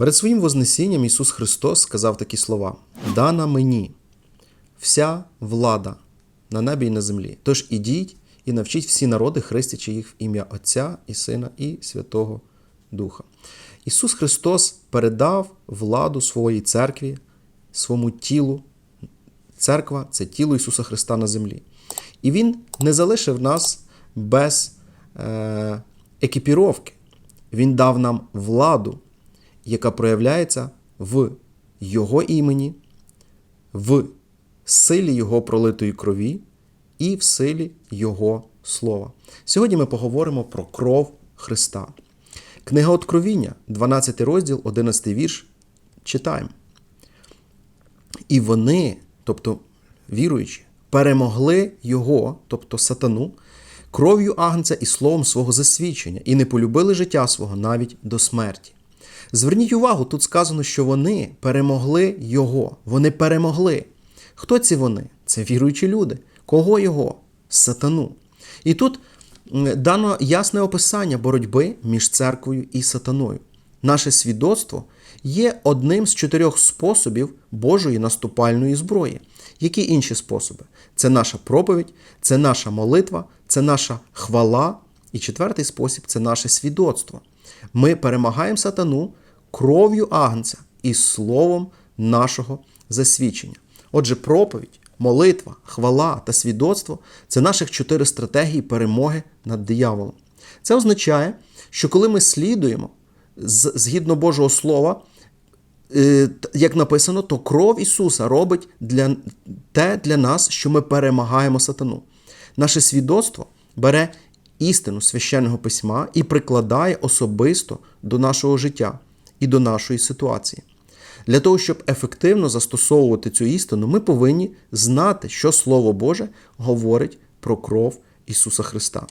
Перед своїм Вознесінням Ісус Христос сказав такі слова: Дана мені вся влада на небі і на землі. Тож ідіть і навчіть всі народи, хрестячи їх в ім'я Отця і Сина і Святого Духа. Ісус Христос передав владу своїй церкві, своєму тілу. Церква це тіло Ісуса Христа на землі. І Він не залишив нас без е, екіпіровки. Він дав нам владу, яка проявляється в Його імені, в силі Його пролитої крові і в силі Його слова. Сьогодні ми поговоримо про кров Христа. Книга Откровіння, 12 розділ, 11 вірш. Читаємо. І вони, тобто віруючі, перемогли його, тобто сатану, кров'ю агнця і словом свого засвідчення, і не полюбили життя свого навіть до смерті. Зверніть увагу, тут сказано, що вони перемогли його. Вони перемогли. Хто ці вони? Це віруючі люди. Кого його? Сатану. І тут дано ясне описання боротьби між церквою і сатаною. Наше свідоцтво є одним з чотирьох способів Божої наступальної зброї. Які інші способи? Це наша проповідь, це наша молитва, це наша хвала. І четвертий спосіб це наше свідоцтво. Ми перемагаємо сатану кров'ю агнця і словом нашого засвідчення. Отже, проповідь, молитва, хвала та свідоцтво це наших чотири стратегії перемоги над дияволом. Це означає, що коли ми слідуємо згідно Божого Слова, як написано, то кров Ісуса робить для, те для нас, що ми перемагаємо сатану. Наше свідоцтво бере істину священного письма і прикладає особисто до нашого життя і до нашої ситуації. Для того, щоб ефективно застосовувати цю істину, ми повинні знати, що Слово Боже говорить про кров Ісуса Христа.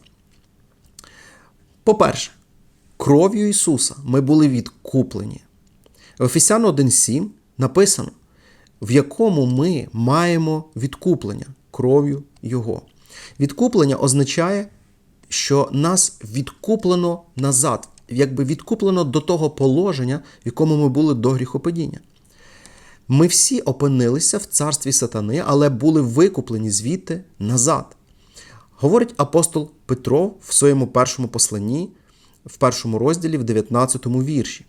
По-перше, кров'ю Ісуса ми були відкуплені. В Ефесян 1.7 написано, в якому ми маємо відкуплення кров'ю Його. Відкуплення означає, що нас відкуплено назад, якби відкуплено до того положення, в якому ми були до гріхопадіння. Ми всі опинилися в царстві сатани, але були викуплені звідти назад. Говорить апостол Петро в своєму першому посланні, в першому розділі, в 19 вірші,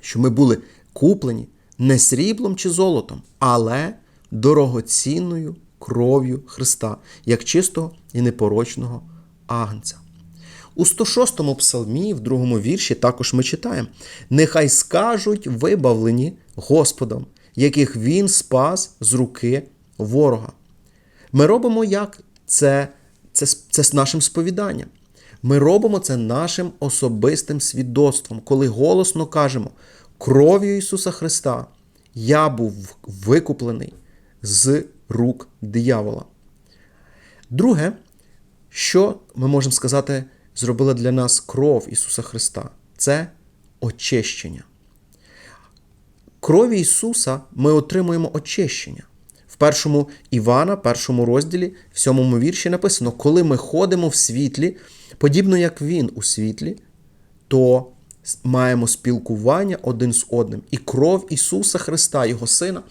що ми були куплені не сріблом чи золотом, але дорогоцінною кров'ю Христа, як чистого і непорочного агнця. У 106-му псалмі, в другому вірші, також ми читаємо: Нехай скажуть вибавлені Господом, яких Він спас з руки ворога. Ми робимо як? Це, це, це нашим сповіданням. Ми робимо це нашим особистим свідоцтвом, коли голосно кажемо, кров'ю Ісуса Христа я був викуплений з рук диявола. Друге, що ми можемо сказати, зробила для нас кров Ісуса Христа це очищення. Крові Ісуса ми отримуємо очищення. В першому Івана, першому розділі, в сьомому вірші написано: коли ми ходимо в світлі, подібно як Він у світлі, то маємо спілкування один з одним. І кров Ісуса Христа, Його Сина,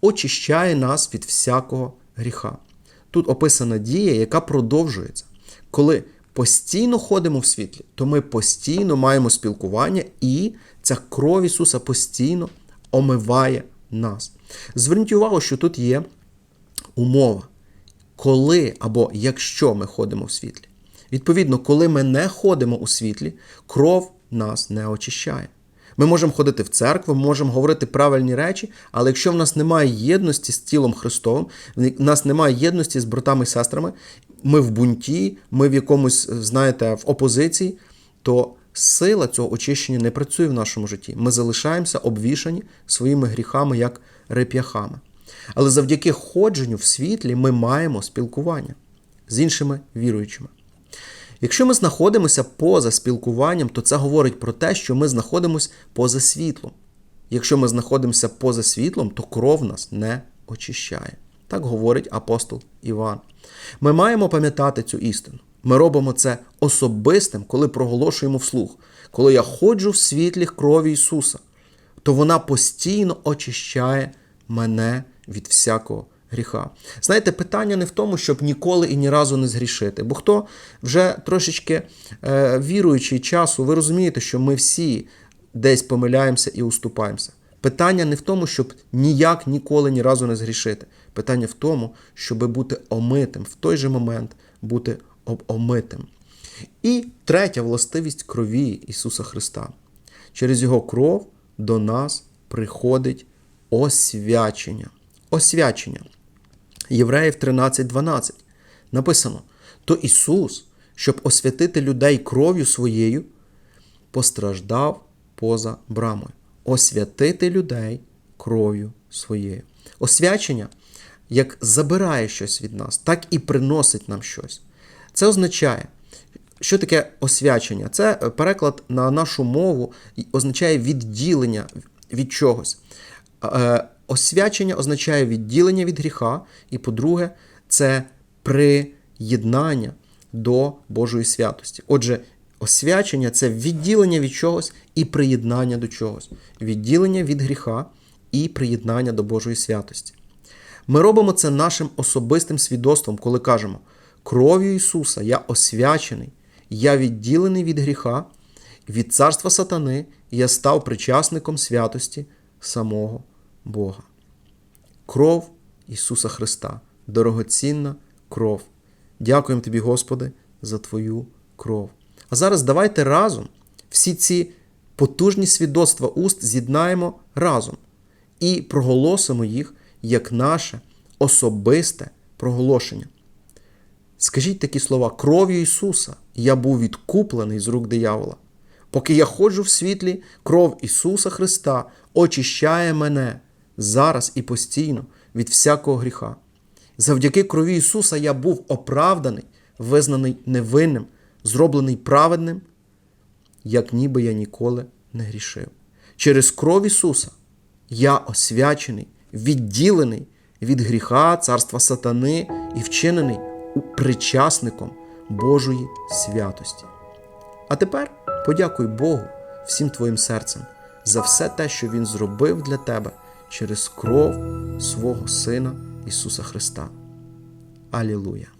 очищає нас від всякого гріха. Тут описана дія, яка продовжується. Коли постійно ходимо в світлі, то ми постійно маємо спілкування, і ця кров Ісуса постійно омиває нас. Зверніть увагу, що тут є умова, коли або якщо ми ходимо в світлі. Відповідно, коли ми не ходимо у світлі, кров нас не очищає. Ми можемо ходити в церкву, можемо говорити правильні речі, але якщо в нас немає єдності з тілом Христовим, в нас немає єдності з братами і сестрами, ми в бунті, ми в якомусь, знаєте, в опозиції, то сила цього очищення не працює в нашому житті. Ми залишаємося обвішані своїми гріхами, як реп'яхами. Але завдяки ходженню в світлі ми маємо спілкування з іншими віруючими. Якщо ми знаходимося поза спілкуванням, то це говорить про те, що ми знаходимося поза світлом. Якщо ми знаходимося поза світлом, то кров нас не очищає. Так говорить апостол Іван. Ми маємо пам'ятати цю істину. Ми робимо це особистим, коли проголошуємо вслух, коли я ходжу в світлі крові Ісуса. то вона постійно очищає мене від всякого гріха. Знаєте, питання не в тому, щоб ніколи і ні разу не згрішити. Бо хто вже трошечки е, віруючий часу, ви розумієте, що ми всі десь помиляємося і уступаємося. Питання не в тому, щоб ніяк ніколи ні разу не згрішити. Питання в тому, щоб бути омитим, в той же момент бути омитим. І третя властивість крові Ісуса Христа. Через Його кров до нас приходить освячення. Освячення. Євреїв 13:12 написано: то Ісус, щоб освятити людей кров'ю своєю, постраждав поза брамою. Освятити людей кров'ю своєю. Освячення як забирає щось від нас, так і приносить нам щось. Це означає, що таке освячення? Це переклад на нашу мову означає відділення від чогось. Е, Освячення означає відділення від гріха, і, по-друге, це приєднання до Божої святості. Отже, освячення це відділення від чогось і приєднання до чогось. Відділення від гріха і приєднання до Божої святості. Ми робимо це нашим особистим свідоцтвом, коли кажемо: кров'ю Ісуса я освячений, я відділений від гріха, від царства сатани, я став причасником святості самого Бога. Кров Ісуса Христа, дорогоцінна кров. Дякуємо Тобі, Господи, за Твою кров. А зараз давайте разом всі ці потужні свідоцтва уст з'єднаємо разом і проголосимо їх як наше особисте проголошення. Скажіть такі слова: кров'ю Ісуса я був відкуплений з рук диявола. Поки я ходжу в світлі, кров Ісуса Христа очищає мене зараз і постійно від всякого гріха. Завдяки крові Ісуса я був оправданий, визнаний невинним, зроблений праведним, як ніби я ніколи не грішив. Через кров Ісуса я освячений, відділений від гріха, царства сатани і вчинений причасником Божої святості. А тепер подякуй Богу всім твоїм серцем за все те, що Він зробив для тебе через кров свого Сина Ісуса Христа. Алілуя!